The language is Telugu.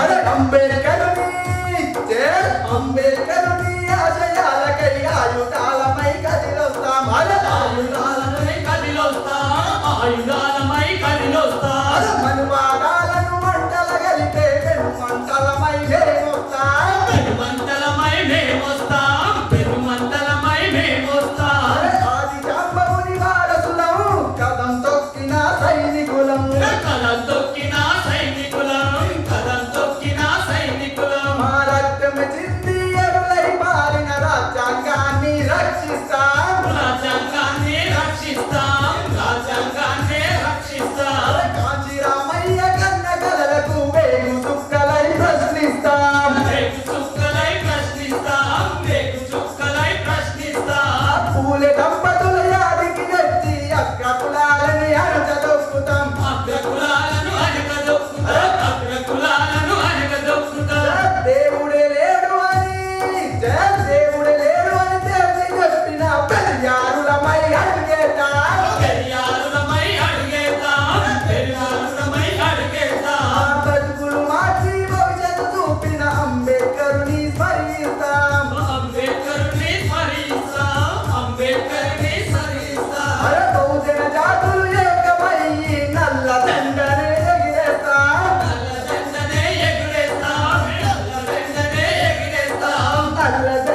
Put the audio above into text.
అరే అంబేద్కర్ జై ఆశయాలకై ఆయుధాలపై కదిలొస్తాం. అరే ఆయుధాలపై కదిలొస్తాం ఆయుధాల 달라